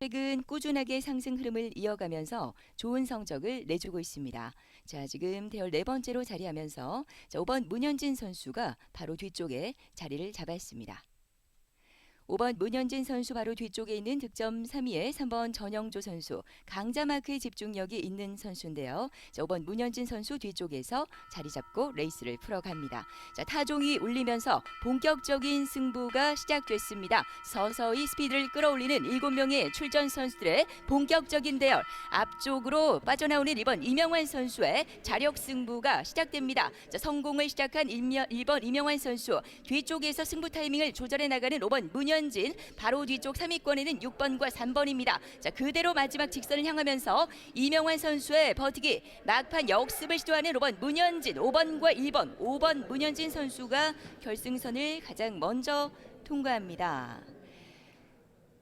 최근 꾸준하게 상승 흐름을 이어가면서 좋은 성적을 내주고 있습니다. 자, 지금 대열 네 번째로 자리하면서 자, 5번 문현진 선수가 바로 뒤쪽에 자리를 잡았습니다. 5번 문현진 선수 바로 뒤쪽에 있는 득점 3위에 3번 전영조 선수 강자 마크의 집중력이 있는 선수인데요. 자, 5번 문현진 선수 뒤쪽에서 자리 잡고 레이스를 풀어갑니다. 자, 타종이 울리면서 본격적인 승부가 시작됐습니다. 서서히 스피드를 끌어올리는 7명의 출전 선수들의 본격적인 대열 앞쪽으로 빠져나오는 2번 이명환 선수의 자력 승부가 시작됩니다. 자, 성공을 시작한 1번 이명환 선수 뒤쪽에서 승부 타이밍을 조절해 나가는 5번 문현 진 바로 뒤쪽 3위권에는 6번과 3번입니다. 자 그대로 마지막 직선을 향하면서 이명환 선수의 버티기 막판 역습을 시도하는 5번 문현진 5번과 1번 5번 문현진 선수가 결승선을 가장 먼저 통과합니다.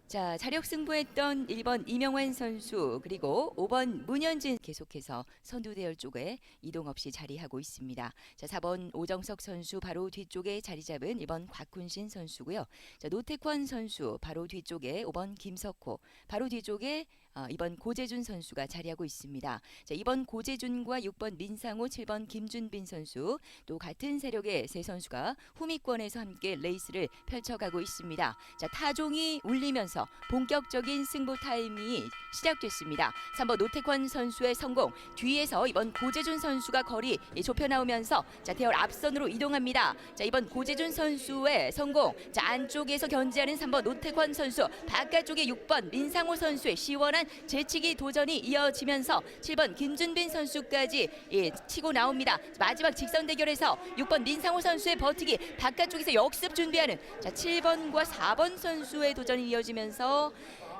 자, 자력 승부했던 1번 이명환 선수 그리고 5번 문현진 계속해서 선두 대열 쪽에 이동 없이 자리하고 있습니다. 자, 4번 오정석 선수 바로 뒤쪽에 자리 잡은 2번 곽훈신 선수고요. 자, 노태권 선수 바로 뒤쪽에 5번 김석호 바로 뒤쪽에 어, 이번 고재준 선수가 자리하고 있습니다. 자, 이번 고재준과 6번 민상호, 7번 김준빈 선수 또 같은 세력의 세 선수가 후미권에서 함께 레이스를 펼쳐가고 있습니다. 자, 타종이 울리면서 본격적인 승부 타임이 시작됐습니다. 3번 노태권 선수의 성공 뒤에서 이번 고재준 선수가 거리 좁혀 나오면서 자, 대열 앞선으로 이동합니다. 자, 이번 고재준 선수의 성공 자, 안쪽에서 견제하는 3번 노태권 선수 바깥쪽에 6번 민상호 선수의 시원한 재치기 도전이 이어지면서 7번 김준빈 선수까지 예, 치고 나옵니다. 마지막 직선 대결에서 6번 민상호 선수의 버티기 바깥쪽에서 역습 준비하는 자 7번과 4번 선수의 도전이 이어지면서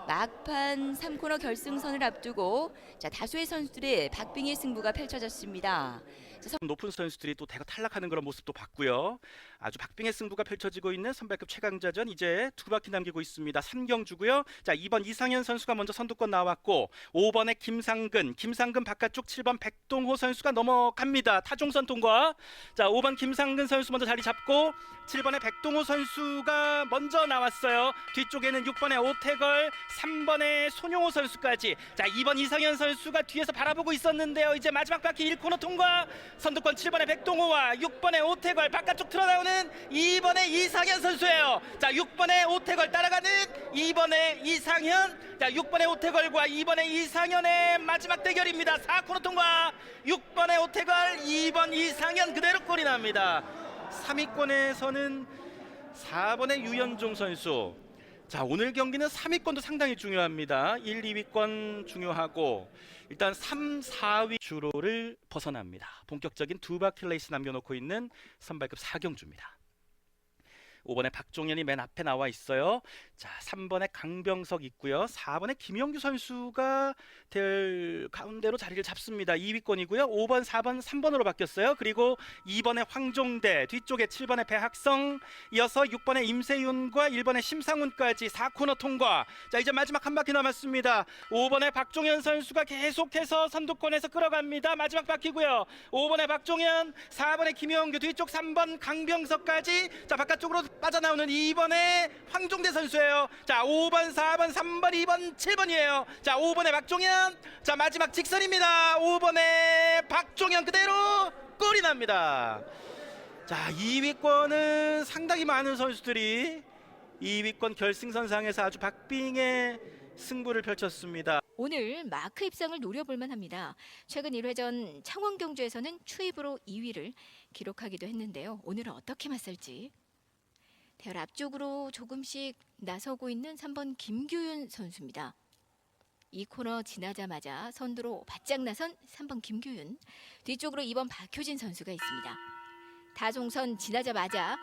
막판 3코너 결승선을 앞두고 자 다수의 선수들의 박빙의 승부가 펼쳐졌습니다. 높은 선수들이 또 대거 탈락하는 그런 모습도 봤고요. 아주 박빙의 승부가 펼쳐지고 있는 선발급 최강자전 이제 두 바퀴 남기고 있습니다. 3경주고요. 자, 2번 이상현 선수가 먼저 선두권 나왔고 5번에 김상근, 김상근 바깥쪽 7번 백동호 선수가 넘어갑니다. 타종선 통과. 자, 5번 김상근 선수 먼저 자리 잡고 7번에 백동호 선수가 먼저 나왔어요. 뒤쪽에는 6번의 오태걸, 3번의 손용호 선수까지. 자, 2번 이상현 선수가 뒤에서 바라보고 있었는데요. 이제 마지막 바퀴 1코너 통과. 선두권 7번의 백동호와 6번의 오태걸 바깥쪽 틀어나오는 2번의 이상현 선수예요. 자, 6번의 오태걸 따라가는 2번의 이상현. 자, 6번의 오태걸과 2번의 이상현의 마지막 대결입니다. 4코너 통과. 6번의 오태걸, 2번 이상현 그대로 골이 납니다. 3위권에서는 4번의 유현종 선수. 자, 오늘 경기는 3위권도 상당히 중요합니다. 1, 2위권 중요하고 일단 3, 4위 주로를 벗어납니다. 본격적인 두 바퀴 레이스 남겨놓고 있는 선발급 4경주입니다. 5번에 박종현이 맨 앞에 나와 있어요. 자, 3번에 강병석 있고요. 4번에 김영규 선수가 될 가운데로 자리를 잡습니다. 2위권이고요. 5번, 4번, 3번으로 바뀌었어요. 그리고 2번에 황종대, 뒤쪽에 7번에 배학성, 이어서 6번에 임세윤과 1번에 심상훈까지 4코너 통과. 자, 이제 마지막 한 바퀴 남았습니다. 5번에 박종현 선수가 계속해서 선두권에서 끌어갑니다. 마지막 바퀴고요. 5번에 박종현, 4번에 김영규, 뒤쪽 3번 강병석까지 자, 바깥쪽으로 빠져나오는 2번에 황종대 선수예요. 자, 5번, 4번, 3번, 2번, 7번이에요. 자, 5번에 박종현. 자, 마지막 직선입니다. 5번에 박종현 그대로 골이 납니다. 자, 2위권은 상당히 많은 선수들이 2위권 결승선상에서 아주 박빙의 승부를 펼쳤습니다. 오늘 마크 입상을 노려볼 만합니다. 최근 1회전 창원 경주에서는 추입으로 2위를 기록하기도 했는데요. 오늘은 어떻게 맞설지. 대열 앞쪽으로 조금씩 나서고 있는 3번 김규윤 선수입니다. 이 코너 지나자마자 선두로 바짝 나선 3번 김규윤, 뒤쪽으로 2번 박효진 선수가 있습니다. 다종선 지나자마자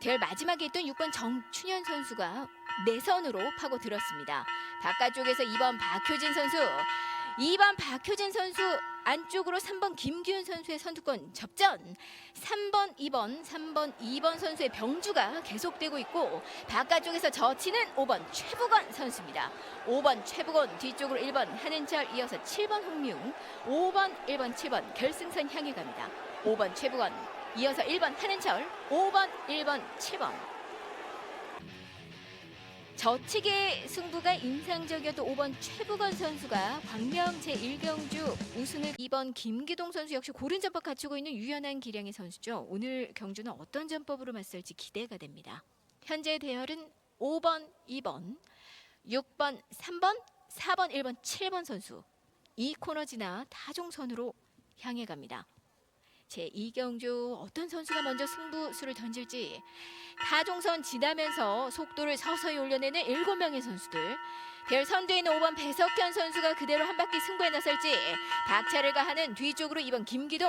대열 마지막에 있던 6번 정춘현 선수가 내선으로 파고 들었습니다. 바깥쪽에서 2번 박효진 선수, 2번 박효진 선수 안쪽으로 3번 김기훈 선수의 선두권 접전. 3번 2번 3번 2번 선수의 병주가 계속되고 있고 바깥쪽에서 젖히는 5번 최부건 선수입니다. 5번 최부건 뒤쪽으로 1번 한은철 이어서 7번 홍미웅 5번 1번 7번 결승선 향해 갑니다. 5번 최부건 이어서 1번 한은철 5번 1번 7번 저측의 승부가 인상적이었던 5번 최부건 선수가 광명 제1경주 우승을 2번 김기동 선수 역시 고른 전법 갖추고 있는 유연한 기량의 선수죠. 오늘 경주는 어떤 전법으로 맞설지 기대가 됩니다. 현재 대열은 5번, 2번, 6번, 3번, 4번, 1번, 7번 선수 이 코너 지나 타종선으로 향해 갑니다. 제2경주 어떤 선수가 먼저 승부수를 던질지 타종선 지나면서 속도를 서서히 올려내는 7명의 선수들. 대열 선두에 있는 5번 배석현 선수가 그대로 한 바퀴 승부에 나설지 박차를 가하는 뒤쪽으로 2번 김기동.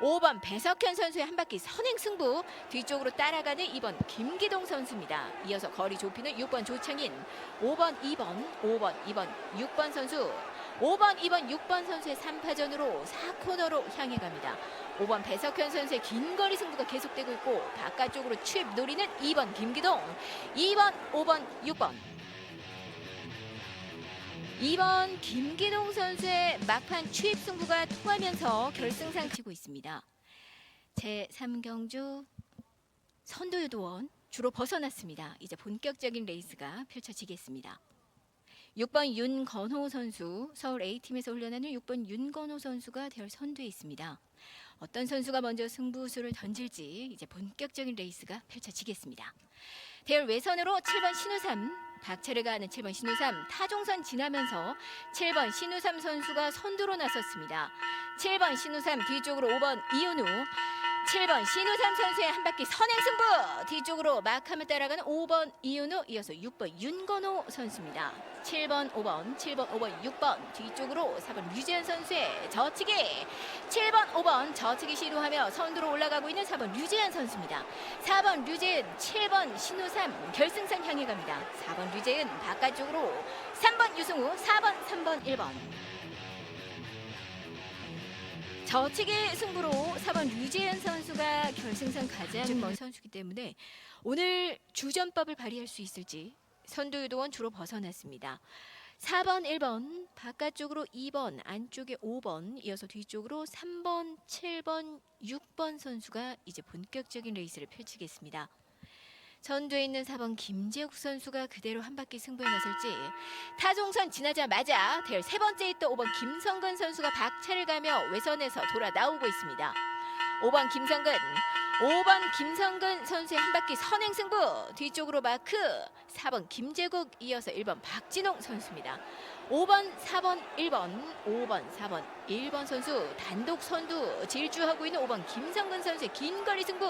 5번 배석현 선수의 한 바퀴 선행 승부 뒤쪽으로 따라가는 2번 김기동 선수입니다. 이어서 거리 좁히는 6번 조창인 5번 2번 5번 2번 6번 선수 5번 2번 6번 선수의 3파전으로 4코너로 향해 갑니다. 5번 배석현 선수의 긴 거리 승부가 계속되고 있고 바깥쪽으로 추입 노리는 2번 김기동 2번 5번 6번 2번 김기동 선수의 막판 추입 승부가 통하면서 결승상 치고 있습니다. 제3경주 선도유도원 주로 벗어났습니다. 이제 본격적인 레이스가 펼쳐지겠습니다. 6번 윤건호 선수 서울 A팀에서 훈련하는 6번 윤건호 선수가 대열 선두에 있습니다. 어떤 선수가 먼저 승부수를 던질지 이제 본격적인 레이스가 펼쳐지겠습니다. 대열 외선으로 7번 신우삼 박차를 가하는 7번 신우삼 타종선 지나면서 7번 신우삼 선수가 선두로 나섰습니다. 7번 신우삼 뒤쪽으로 5번 이윤우 7번 신우삼 선수의 한 바퀴 선행 승부 뒤쪽으로 막함을 따라가는 5번 이윤우 이어서 6번 윤건호 선수입니다. 7번 5번 7번 5번 6번 뒤쪽으로 4번 류재현 선수의 저치기 7번 5번 저치기 시도하며 선두로 올라가고 있는 4번 류재현 선수입니다. 4번 류재은 7번 신우삼 결승선 향해 갑니다. 4번 류재은 바깥쪽으로 3번 유승우 4번 3번 1번 저치기 승부로 4번 류재현 선수가 결승선 가장 먼 선수이기 때문에 오늘 주전법을 발휘할 수 있을지 선두유도원 주로 벗어났습니다. 4번, 1번, 바깥쪽으로 2번, 안쪽에 5번, 이어서 뒤쪽으로 3번, 7번, 6번 선수가 이제 본격적인 레이스를 펼치겠습니다. 선두에 있는 4번 김재욱 선수가 그대로 한 바퀴 승부에 나설지 타종선 지나자마자 대열 세 번째 있던 5번 김성근 선수가 박차를 가며 외선에서 돌아 나오고 있습니다. 5번 김성근 5번 김성근 선수의 한 바퀴 선행 승부 뒤쪽으로 마크 4번 김재국 이어서 1번 박진홍 선수입니다. 5번 4번 1번 5번 4번 1번 선수 단독 선두 질주하고 있는 5번 김성근 선수의 긴 거리 승부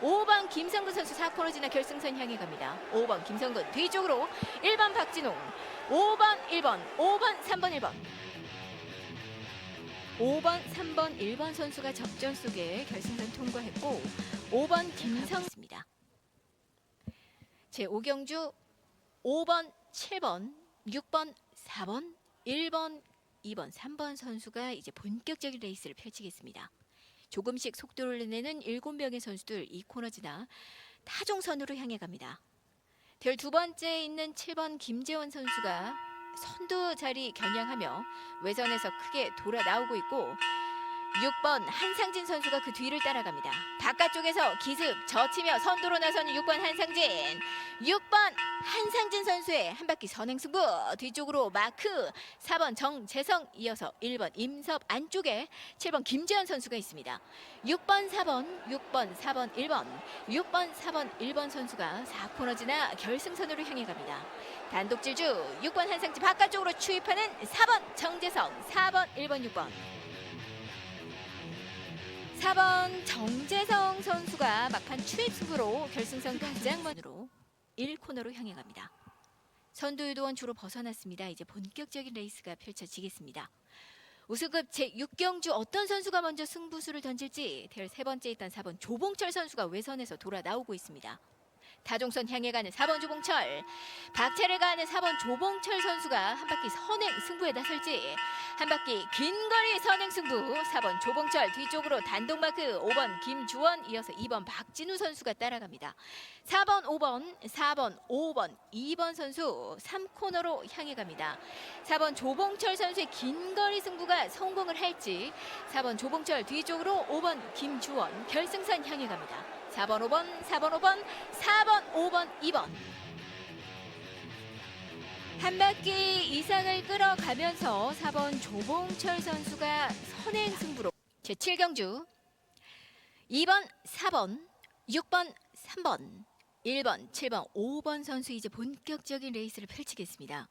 5번 김성근 선수 4코너 지나 결승선 향해 갑니다. 5번 김성근 뒤쪽으로 1번 박진홍 5번 1번 5번 3번 1번 5번, 3번, 1번 선수가 접전 속에 결승선 통과했고 5번 김성입니다. 제 5경주 5번, 7번, 6번, 4번, 1번, 2번, 3번 선수가 이제 본격적인 레이스를 펼치겠습니다. 조금씩 속도를 내는 7명의 선수들 이 코너 지나 타종선으로 향해 갑니다. 별두 번째 있는 7번 김재원 선수가 선두 자리 겨냥하며 외선에서 크게 돌아 나오고 있고 6번 한상진 선수가 그 뒤를 따라갑니다. 바깥쪽에서 기습 젖히며 선두로 나서는 6번 한상진 6번 한상진 선수의 한 바퀴 선행 승부 뒤쪽으로 마크 4번 정재성 이어서 1번 임섭 안쪽에 7번 김재현 선수가 있습니다. 6번 4번 6번 4번 1번 6번 4번 1번 선수가 4코너 지나 결승선으로 향해 갑니다. 단독 질주 6번 한상진 바깥쪽으로 추입하는 4번 정재성 4번 1번 6번 4번 정재성 선수가 막판 추입 승부로 결승선 가장 먼으로 1코너로 향해 갑니다. 선두 유도원 주로 벗어났습니다. 이제 본격적인 레이스가 펼쳐지겠습니다. 우승급 제6경주 어떤 선수가 먼저 승부수를 던질지 대열 세 번째 있던 4번 조봉철 선수가 외선에서 돌아 나오고 있습니다. 다종선 향해 가는 4번 조봉철 박차를 가는 4번 조봉철 선수가 한 바퀴 선행 승부에 나설지 한 바퀴 긴 거리 선행 승부 4번 조봉철 뒤쪽으로 단독 마크 5번 김주원 이어서 2번 박진우 선수가 따라갑니다. 4번 5번 4번 5번 2번 선수 3코너로 향해 갑니다. 4번 조봉철 선수의 긴 거리 승부가 성공을 할지 4번 조봉철 뒤쪽으로 5번 김주원 결승선 향해 갑니다. 4번 5번 4번 5번 4번 5번 2번 한 바퀴 이상을 끌어가면서 4번 조봉철 선수가 선행 승부로 제7경주 2번, 4번, 6번, 3번, 1번, 7번, 5번 선수 이제 본격적인 레이스를 펼치겠습니다.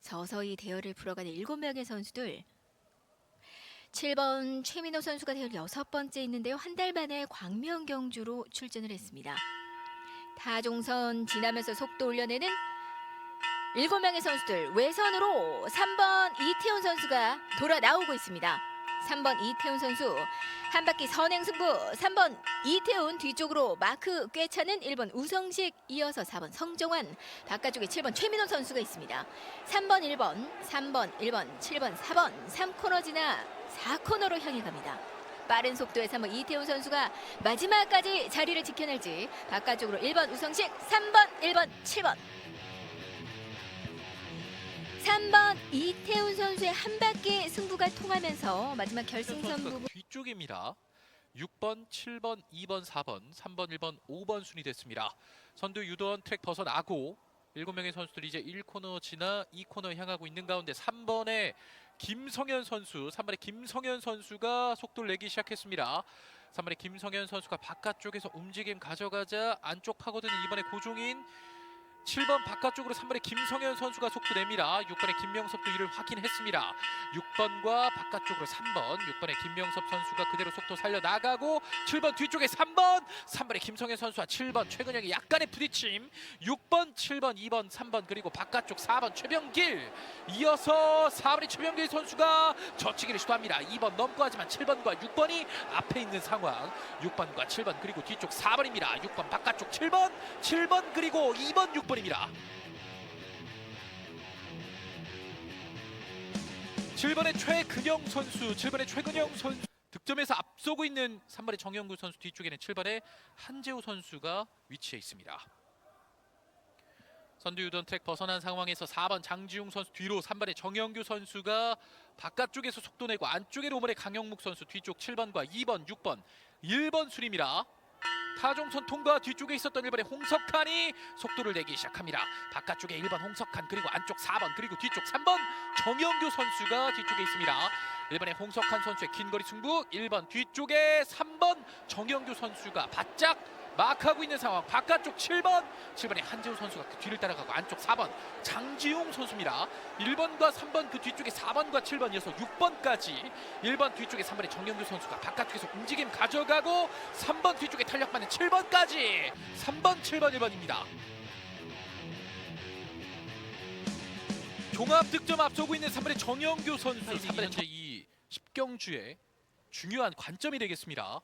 서서히 대열을 풀어가는 7명의 선수들 7번 최민호 선수가 대열 여섯 번째 있는데요. 한 달 만에 광명 경주로 출전을 했습니다. 타종선 지나면서 속도 올려내는 7명의 선수들 외선으로 3번 이태훈 선수가 돌아 나오고 있습니다. 3번 이태훈 선수 한 바퀴 선행 승부 3번 이태훈 뒤쪽으로 마크 꿰차는 1번 우성식 이어서 4번 성정환 바깥쪽에 7번 최민호 선수가 있습니다. 3번 1번 3번 1번 7번 4번 3코너 지나 4코너로 향해 갑니다. 빠른 속도의 3번 이태훈 선수가 마지막까지 자리를 지켜낼지 바깥쪽으로 1번 우성식 3번 1번 7번 3번 이태훈 선수의 한 바퀴 승부가 통하면서 마지막 결승선 부분 뒤쪽입니다. 6번, 7번, 2번, 4번, 3번, 1번, 5번 순위 됐습니다. 선두 유도원 트랙 벗어나고 7명의 선수들이 이제 1코너 지나 2코너 향하고 있는 가운데 3번의 김성현 선수, 3번의 김성현 선수가 속도를 내기 시작했습니다. 3번의 김성현 선수가 바깥쪽에서 움직임 가져가자 안쪽 파고드는 이번에 고종인 7번 바깥쪽으로 3번의 김성현 선수가 속도 냅니다. 6번의 김명섭도 이를 확인했습니다. 6번과 바깥쪽으로 3번, 6번의 김명섭 선수가 그대로 속도 살려 나가고 7번 뒤쪽에 3번, 3번의 김성현 선수와 7번 최근영의 약간의 부딪힘, 6번, 7번, 2번, 3번 그리고 바깥쪽 4번 최병길 이어서 4번의 최병길 선수가 젖히기를 시도합니다. 2번 넘고 하지만 7번과 6번이 앞에 있는 상황. 6번과 7번 그리고 뒤쪽 4번입니다. 6번 바깥쪽 7번, 7번 그리고 2번 6번 입니다. 7번의 최근영 선수, 7번의 최근영 선수 득점에서 앞서고 있는 3번의 정영구 선수 뒤쪽에는 7번의 한재호 선수가 위치해 있습니다. 선두 유던 트랙 벗어난 상황에서 4번 장지웅 선수 뒤로 3번의 정영규 선수가 바깥쪽에서 속도 내고 안쪽에 5번의 강영묵 선수 뒤쪽 7번과 2번, 6번, 1번 순입니다. 타종선 통과 뒤쪽에 있었던 1번의 홍석환이 속도를 내기 시작합니다. 바깥쪽에 1번 홍석환 그리고 안쪽 4번 그리고 뒤쪽 3번 정영규 선수가 뒤쪽에 있습니다. 1번의 홍석환 선수의 긴 거리 승부 1번 뒤쪽에 3번 정영규 선수가 바짝 마크하고 있는 상황. 바깥쪽 7번. 7번의 한재우 선수가 그 뒤를 따라가고 안쪽 4번. 장지용 선수입니다. 1번과 3번 그 뒤쪽에 4번과 7번 이어서 6번까지 1번 뒤쪽에 3번의 정영규 선수가 바깥쪽에서 움직임 가져가고 3번 뒤쪽에 탄력받는 7번까지 3번 7번 1번입니다. 종합 득점 앞서고 있는 3번의 정영규 선수. 3번의 현재 이 10경주의 중요한 관점이 되겠습니다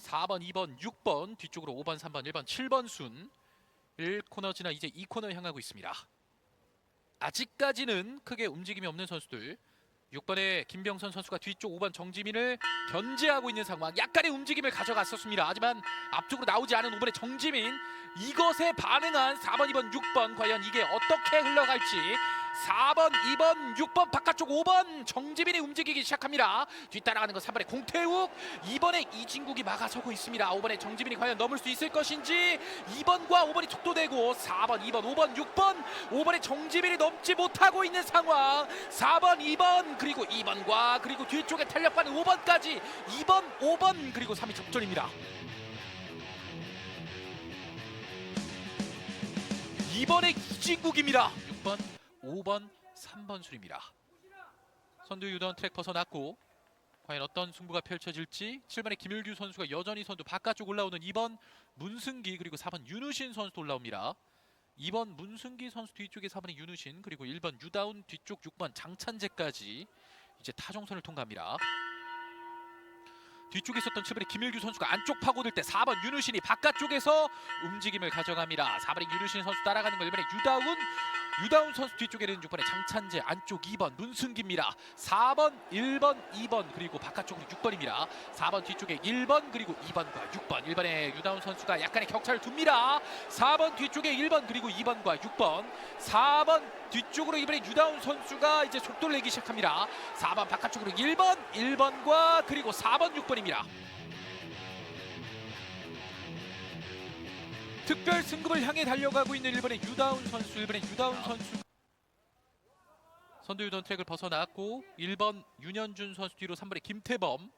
4번, 2번, 6번 뒤쪽으로 5번, 3번, 1번, 7번 순 1코너 지나 이제 2코너 향하고 있습니다. 아직까지는 크게 움직임이 없는 선수들 6번의 김병선 선수가 뒤쪽 5번 정지민을 견제하고 있는 상황 약간의 움직임을 가져갔었습니다. 하지만 앞쪽으로 나오지 않은 5번의 정지민 이것에 반응한 4번, 2번, 6번 과연 이게 어떻게 흘러갈지 4번, 2번, 6번 바깥쪽 5번 정지민이 움직이기 시작합니다. 뒤따라가는 건 3번의 공태욱, 2번의 이진국이 막아서고 있습니다. 5번의 정지민이 과연 넘을 수 있을 것인지 2번과 5번이 속도되고 4번, 2번, 5번, 6번 5번의 정지민이 넘지 못하고 있는 상황 4번, 2번 그리고 2번과 그리고 뒤쪽에 탄력받는 5번까지 2번, 5번 그리고 3위 접전입니다. 2번의 이진국입니다. 6번, 5번, 3번 술입니다. 선두 유던 트랙 벗어났고 과연 어떤 승부가 펼쳐질지 7번의 김일규 선수가 여전히 선두 바깥쪽 올라오는 2번 문승기 그리고 4번 윤우신 선수도 올라옵니다. 2번 문승기 선수 뒤쪽에 4번의 윤우신 그리고 1번 유다운 뒤쪽 6번 장찬재까지 이제 타종선을 통과합니다. 뒤쪽에 있었던 7번의 김일규 선수가 안쪽 파고들 때 4번 윤우신이 바깥쪽에서 움직임을 가져갑니다. 4번의 윤우신 선수 따라가는 거 1번의 유다운 유다운 선수 뒤쪽에는 6번의 장찬재 안쪽 2번 문승기입니다. 4번, 1번, 2번 그리고 바깥쪽으로 6번입니다. 4번 뒤쪽에 1번 그리고 2번과 6번 1번의 유다운 선수가 약간의 격차를 둡니다. 4번 뒤쪽에 1번 그리고 2번과 6번 4번 뒤쪽으로 이번에 유다운 선수가 이제 속도를 내기 시작합니다. 4번 바깥쪽으로 1번, 1번과 그리고 4번, 6번 입니다. 특별 승급을 향해 달려가고 있는 일본의 유다운 선수, 일본의 유다운 선수 선두 유도원 트랙을 벗어났고 1번 윤현준 선수 뒤로 3번에 김태범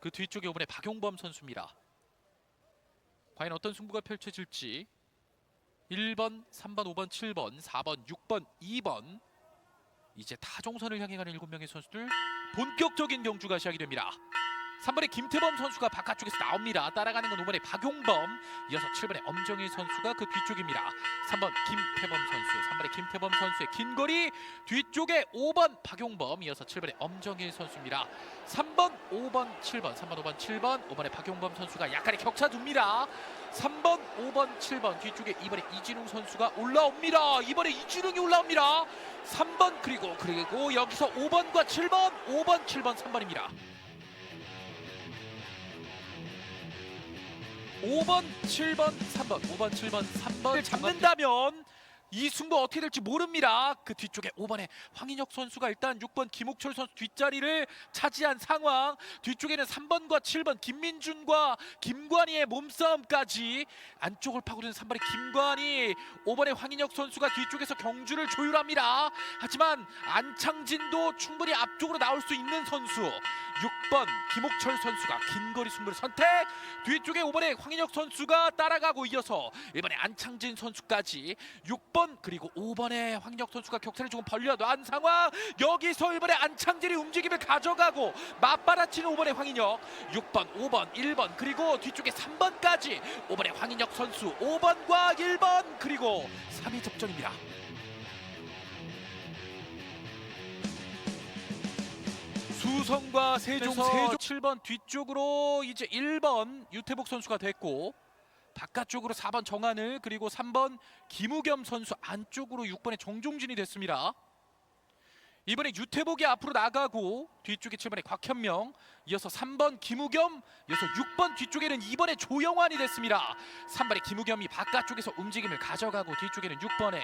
그 뒤쪽에 5번에 박용범 선수입니다. 과연 어떤 승부가 펼쳐질지 1번, 3번, 5번, 7번, 4번, 6번, 2번 이제 타종선을 향해 가는 7명의 선수들 본격적인 경주가 시작이 됩니다. 3번의 김태범 선수가 바깥쪽에서 나옵니다. 따라가는 건 5번의 박용범, 이어서 7번의 엄정일 선수가 그 뒤쪽입니다. 3번 김태범 선수, 3번의 김태범 선수의 긴 거리 뒤쪽에 5번 박용범, 이어서 7번의 엄정일 선수입니다. 3번, 5번, 7번, 3번, 5번, 7번, 5번의 박용범 선수가 약간의 격차 둡니다. 3번, 5번, 7번 뒤쪽에 이번에 이진웅 선수가 올라옵니다. 이번에 이진웅이 올라옵니다. 3번 그리고 그리고 여기서 5번과 7번, 5번, 7번, 3번입니다. 5번, 7번, 3번, 5번, 7번, 3번. 잡는다면 이 승부 어떻게 될지 모릅니다. 그 뒤쪽에 5번에 황인혁 선수가 일단 6번 김옥철 선수 뒷자리를 차지한 상황. 뒤쪽에는 3번과 7번 김민준과 김관희의 몸싸움까지 안쪽을 파고드는 3번의 김관희, 5번의 황인혁 선수가 뒤쪽에서 경주를 조율합니다. 하지만 안창진도 충분히 앞쪽으로 나올 수 있는 선수. 6번 김옥철 선수가 긴 거리 승부를 선택. 뒤쪽에 5번의 황인혁 선수가 따라가고 이어서 1번의 안창진 선수까지 6번 그리고 5번의 황인혁 선수가 격차를 조금 벌려놓은 상황 여기서 1번의 안창진이 움직임을 가져가고 맞받아치는 5번의 황인혁. 6번 5번 1번 그리고 뒤쪽에 3번까지 5번의 황인혁 선수. 5번과 1번 그리고 3위 접전입니다. 수성과 세종 세종 7번 뒤쪽으로 이제 1번 유태복 선수가 됐고 바깥쪽으로 4번 정한을 그리고 3번 김우겸 선수 안쪽으로 6번의 정종진이 됐습니다. 이번에 유태복이 앞으로 나가고 뒤쪽에 7번에 곽현명 이어서 3번 김우겸 이어서 6번 뒤쪽에는 2번의 조영환이 됐습니다. 3번의 김우겸이 바깥쪽에서 움직임을 가져가고 뒤쪽에는 6번에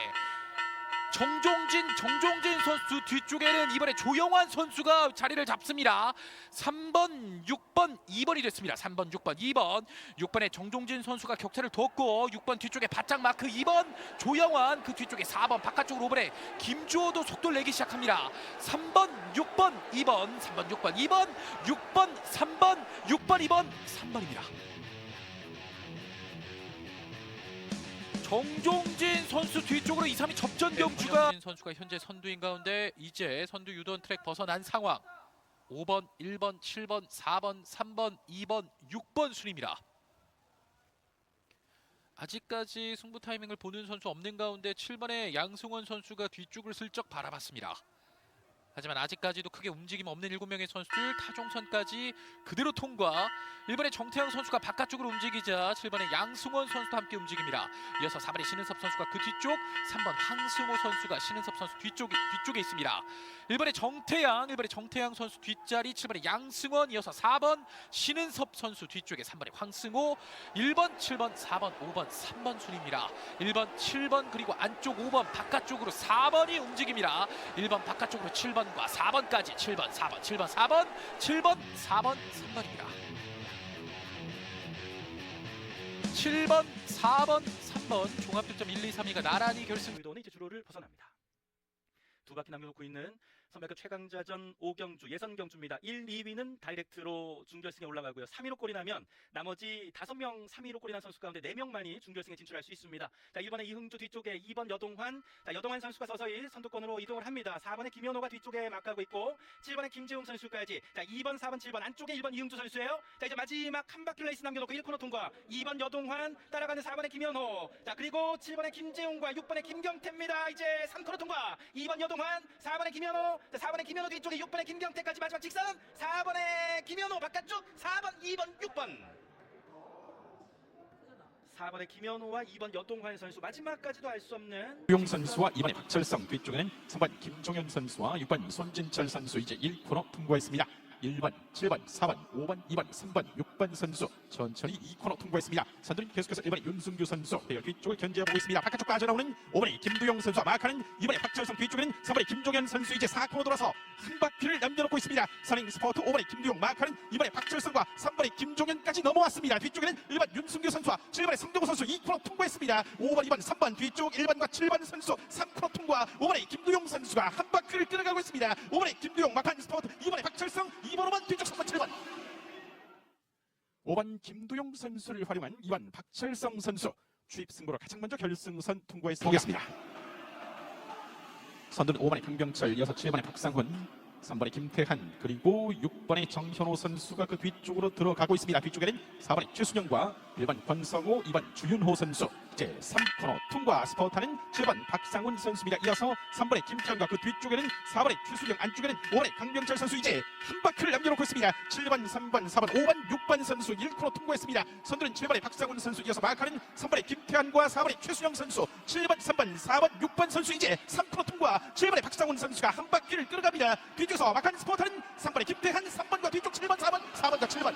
정종진 정종진 선수 뒤쪽에는 이번에 조영환 선수가 자리를 잡습니다. 3번, 6번, 2번이 됐습니다. 3번, 6번, 2번. 6번에 정종진 선수가 격차를 뒀고 6번 뒤쪽에 바짝 마크 2번 조영환 그 뒤쪽에 4번 바깥쪽으로 오버에 김주호도 속도를 내기 시작합니다. 3번, 6번, 2번, 3번, 6번, 2번, 6번, 3번, 6번, 2번, 3번입니다. 정종진 선수 뒤쪽으로 2, 3위 접전 경주가 정종진 선수가 현재 선두인 가운데 이제 선두 유도원 트랙 벗어난 상황 5번, 1번, 7번, 4번, 3번, 2번, 6번 순입니다. 아직까지 승부 타이밍을 보는 선수 없는 가운데 7번의 양승원 선수가 뒤쪽을 슬쩍 바라봤습니다. 하지만 아직까지도 크게 움직임 없는 7명의 선수들 타종선까지 그대로 통과 1번의 정태영 선수가 바깥쪽으로 움직이자 7번의 양승원 선수도 함께 움직입니다. 이어서 4번의 신은섭 선수가 그 뒤쪽 3번 황승호 선수가 신은섭 선수 뒤쪽에, 뒤쪽에 있습니다. 1번의 정태양 1번의 정태양 선수 뒷자리 7번의 양승원 이어서 4번 신은섭 선수 뒤쪽에 3번의 황승호 1번 7번 4번 5번 3번 순입니다. 1번 7번 그리고 안쪽 5번 바깥쪽으로 4번이 움직입니다. 1번 바깥쪽으로 7번 과 4번까지 7번 4번 7번 4번 7번 4번 3번입니다. 7번 4번 3번 종합득점 1, 2, 3위가 나란히 결승 의도는 이제 주로를 벗어납니다. 두 바퀴 남겨놓고 있는 선발급 최강자전 5경주 예선 경주입니다. 1, 2위는 다이렉트로 중결승에 올라가고요. 3위로 꼴이 나면 나머지 5명 3위로 꼴이 난 선수 가운데 4명만이 중결승에 진출할 수 있습니다. 자, 1번의 이흥주 뒤쪽에 2번 여동환, 자, 여동환 선수가 서서히 선두권으로 이동을 합니다. 4번의 김현호가 뒤쪽에 막가고 있고 7번의 김재웅 선수까지 자, 2번, 4번, 7번 안쪽에 1번 이흥주 선수예요. 자, 이제 마지막 한 바퀴 레이스 남겨놓고 1코너 통과. 2번 여동환 따라가는 4번의 김현호. 자, 그리고 7번의 김재웅과 6번의 김경태입니다. 이제 3코너 통과. 2번 여동환, 4번의 김현호, 자, 4번의 김현호 뒤쪽에 6번의 김경태까지 마지막 직선. 4번의 김현호 바깥쪽 4번, 2번, 6번. 4번의 김현호와 2번 여동환 선수 마지막까지도 알 수 없는 용 선수와 2번의 박철성 뒤쪽에는 3번 김종현 선수와 6번 손진철 선수 이제 1코너 통과했습니다. 1번, 7번, 4번, 5번, 2번, 3번, 6번 선수 천천히 2코너 통과했습니다. 선두는 계속해서 1번의 윤승규 선수 대열 뒤쪽을 견제하고 있습니다. 바깥쪽 빠져나오는 5번의 김두영 선수와 마크는 2번의 박철성 뒤쪽에는 3번의 김종현 선수 이제 4코너 돌아서 한 바퀴를 남겨놓고 있습니다. 선행 스포트 5번의 김두영 마크는 2번의 박철성과 3번의 김종현까지 넘어왔습니다. 뒤쪽에는 1번 윤승규 선수와 7번의 성동호 선수 2코너 통과했습니다. 5번, 2번, 3번 뒤쪽 1번과 7번 선수 3코너 통과 5번의 김두영 선수가 한 바퀴를 끌어가고 있습니다. 5번에 김두용 막판 스포트 2번에 박철성 2번 5번 뒤쪽 3번 7번 5번 김두용 선수를 활용한 2번 박철성 선수 추입 승부로 가장 먼저 결승선 통과했습니다. 선두는 5번의 강병철, 이어서 7번의 박상훈, 3번의 김태한, 그리고 6번의 정현호 선수가 그 뒤쪽으로 들어가고 있습니다. 뒤쪽에는 4번의 최순영과 1번 권성호, 2번 주윤호 선수, 이제 3코너 통과 스포타는 7번 박상훈 선수입니다. 이어서 3번의 김태현과 그 뒤쪽에는 4번의 최순영, 안쪽에는 5번의 강병철 선수 이제 한 바퀴를 남겨놓고 있습니다. 7번, 3번, 4번, 5번, 6번 선수 1코너 통과했습니다. 선두는 7번의 박상훈 선수, 이어서 마카는 3번의 김태환과 4번의 최순영 선수, 7번, 3번, 4번, 6번 선수 이제 3코너 통과. 7번의 박상훈 선수가 한 바퀴를 끌어갑니다. 뒤쪽에서 마카는 스포타는 3번의 김태한, 3번과 뒤쪽 7번, 4번, 4번과 7번.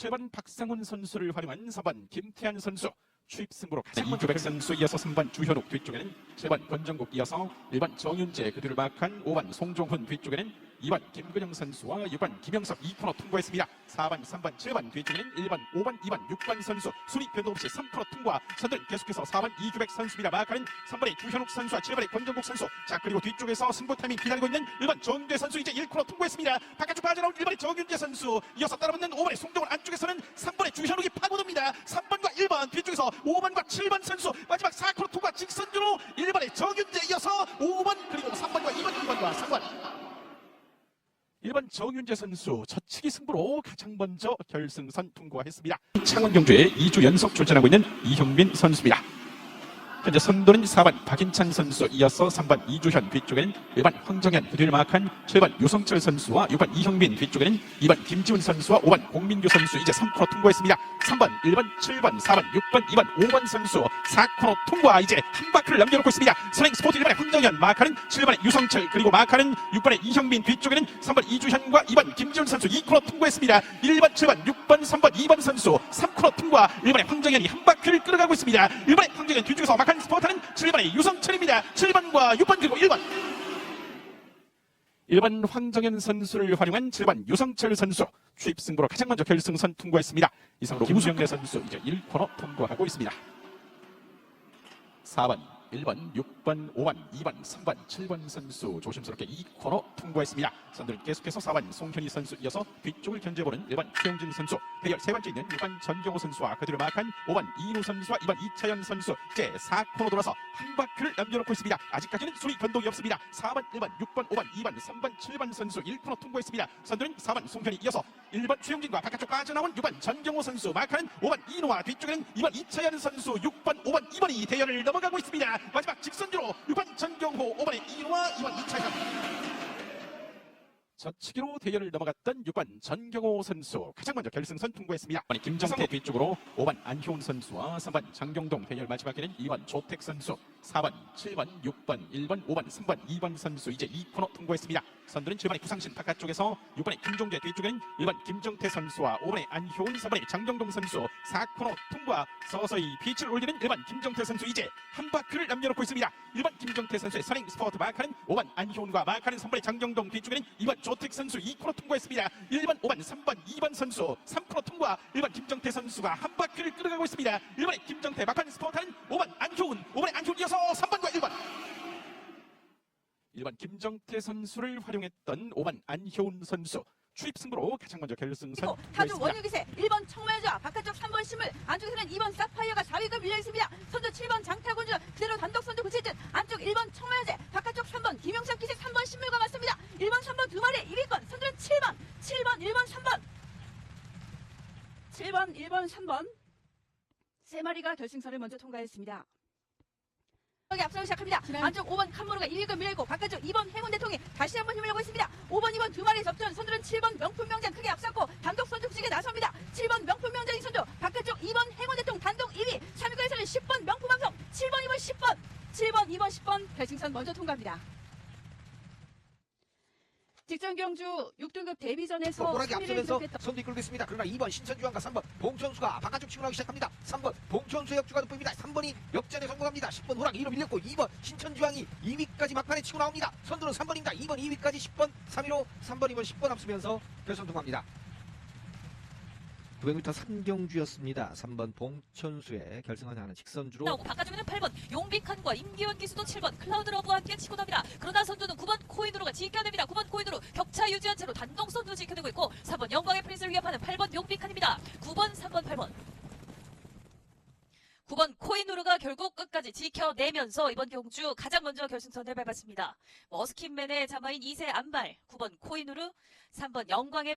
7번 박상훈 선수를 활용한 4번 김태한 선수 추입 승부로 가장 먼저 백 선수 이어서 3번 주현욱 뒤쪽에는 7번 권정국 이어서 1번 정윤재 그 뒤를 마크한 5번 송종훈 뒤쪽에는 2번 김근영 선수와 6번 김영석 2코너 통과했습니다. 4번, 3번, 7번 뒤쪽에는 1번, 5번, 2번, 6번 선수 순위 변동 없이 3코너 통과 선두는 계속해서 4번 이규백 선수입니다. 마크는 3번의 주현욱 선수와 7번의 권정국 선수 자 그리고 뒤쪽에서 승부 타이밍 기다리고 있는 1번 정대 선수 이제 1코너 통과했습니다. 바깥쪽 빠져나온 1번의 정윤재 선수 이어서 따라붙는 5번의 송정훈 안쪽에서는 3번의 주현욱이 파고듭니다. 3번과 1번 뒤쪽에서 5번과 7번 선수 마지막 4코너 통과 직선주로 1번의 정윤재 이어서 5번 그리고 3번과 2번 2번과 3번 1번 정윤재 선수 저치기 승부로 가장 먼저 결승선 통과했습니다. 창원 경주에 2주 연속 출전하고 있는 이형민 선수입니다. 현재 선두는 4번 박인찬 선수 이어서 3번 이주현 뒤쪽에는 1번 황정현 그 뒤를 마크한 7번 유성철 선수와 6번 이형민 뒤쪽에는 2번 김지훈 선수와 5번 공민규 선수 이제 3코너 통과했습니다. 3번, 1번, 7번, 4번, 6번, 2번, 5번 선수 4코너 통과 이제 한 바퀴를 남겨놓고 있습니다. 선행 스포츠 1번의 황정현 마크는 7번의 유성철 그리고 마크는 6번의 이형민 뒤쪽에는 3번 이주현과 2번 김지훈 선수 2코너 통과했습니다. 1번, 7번, 6번, 3번, 2번 선수 3코너 통과 1번의 황정현이 한 바퀴를 끌어가고 있습니다. 1번의 황정현 뒤쪽에서 마크는 스포타는 7번의 유성철입니다. 7번과 6번 그리고 1번 1번 황정현 선수를 활용한 7번 유성철 선수 추입 승부로 가장 먼저 결승선 통과했습니다. 이상으로 김수영래 선수 이제 1코너 통과하고 있습니다. 4번, 1번, 6번, 5번, 2번, 3번, 7번 선수 조심스럽게 2코너 통과했습니다. 선두는 계속해서 4번 송현희 선수 이어서 뒤쪽을 견제보는 1번 최영진 선수 대열 세 번째 있는 6번 전경호 선수와 그들을 마크한 5번 이인우 선수와 2번 이차연 선수 이제 4코너 돌아서 한 바퀴를 남겨놓고 있습니다. 아직까지는 순위 변동이 없습니다. 4번, 1번, 6번, 5번, 2번, 3번, 7번 선수 1코너 통과했습니다. 선두는 4번 송현희 이어서 1번 최영진과 바깥쪽 빠져나온 6번 전경호 선수 마크는 5번 이인우와 뒤쪽에는 2번 이차연 선수 6번, 5번, 2번이 대열을 넘어가고 있습니다. 마지막 직선주로 6번 전경호, 5번의 이인우와 2번 이차연 저치기로 대열을 넘어갔던 6번 전경호 선수 가장 먼저 결승선 통과했습니다. 2번 김정태 뒤쪽으로 5번 안효은 선수와 3번 장경동 대열 마지막에는 2번 조택 선수 4번, 7번, 6번, 1번, 5번, 3번, 2번 선수 이제 2코너 통과했습니다. 선두는 7번의 구상신 바깥쪽에서 6번의 김종재 뒤쪽에는 1번 김정태 선수와 5번의 안효은, 3번의 장경동 선수 4코너 통과 서서히 빛을 올리는 1번 김정태 선수 이제 한 바퀴를 남겨놓고 있습니다. 1번 김정태 선수의 선행 스포트 마카는 5번 안효은과 마카는 3번의 장경동 뒤쪽에는 2번 조택 선수 2코너 통과했습니다. 1번, 5번, 3번, 2번 선수 3코너 통과 1번 김정태 선수가 한 바퀴를 끌어가고 있습니다. 1번의 김정태 막판 스포트는 5번 안효은, 5번의 안효은 이어 서 3번과 1번 1번 김정태 선수를 활용했던 5번 안효은 선수 추입 승부로 가장 먼저 결승선 타주 통과했습니다. 원유 기세 1번 청매자 바깥쪽 3번 신물 안쪽에서는 2번 사파이어가 4위가 밀려 있습니다. 선두 7번 장타군주 그대로 단독 선두 구칠진 안쪽 1번 청매제 바깥쪽 3번 김용석 기세 3번 신물과 맞습니다. 1번 3번 두 마리 2위권 선두는 7번 7번 1번 3번 7번 1번 3번 세 마리가 결승선을 먼저 통과했습니다. 앞서기 시작합니다. 안쪽 5번 칸모르가 1위권 밀려있고 바깥쪽 2번 행운 대통이 다시 한번 힘을 내고 있습니다. 5번 2번 두 마리 접전 선두는 7번 명품 명장 크게 앞섰고 단독 선두 구직에 나섭니다. 7번 명품 명장이 선두 바깥쪽 2번 행운 대통 단독 2위 3위권에서는 10번 명품 함성 7번 2번 10번 7번 2번 10번 결승선 먼저 통과합니다. 직전 경주 6등급 데뷔전에서 호락이 3위를 앞서면서 선두 이끌고 있습니다. 그러나 2번 신천주왕과 3번 봉천수가 바깥쪽 치고 나오기 시작합니다. 3번 봉천수의 역주가 돋보입니다. 3번이 역전에 성공합니다. 10번 호락 2로 밀렸고 2번 신천주왕이 2위까지 막판에 치고 나옵니다. 선두는 3번입니다. 2번 2위까지 10번 3위로 3번 2번 10번 앞서면서 결선 통합니다. 900m 산경주였습니다. 3번 봉천수의 결승을 향하는 직선주로 나오고 바깥쪽에는 8번 용비칸과 임기원 기수도 7번 클라우드 러브와 함께 치고 나옵니다. 그러나 선두는 9번 코인으로가 지켜냅니다. 9번 코인으로 격차 유지한 채로 단독 선두 지켜내고 있고 3번 영광의 프린스를 위협하는 8번 용비칸입니다. 9번, 3번, 8번. 9번 코인우르가 결국 끝까지 지켜내면서 이번 경주 가장 먼저 결승선을 밟았습니다. 머스킨맨의 자마인 2세 안발, 9번 코인우르, 3번 영광의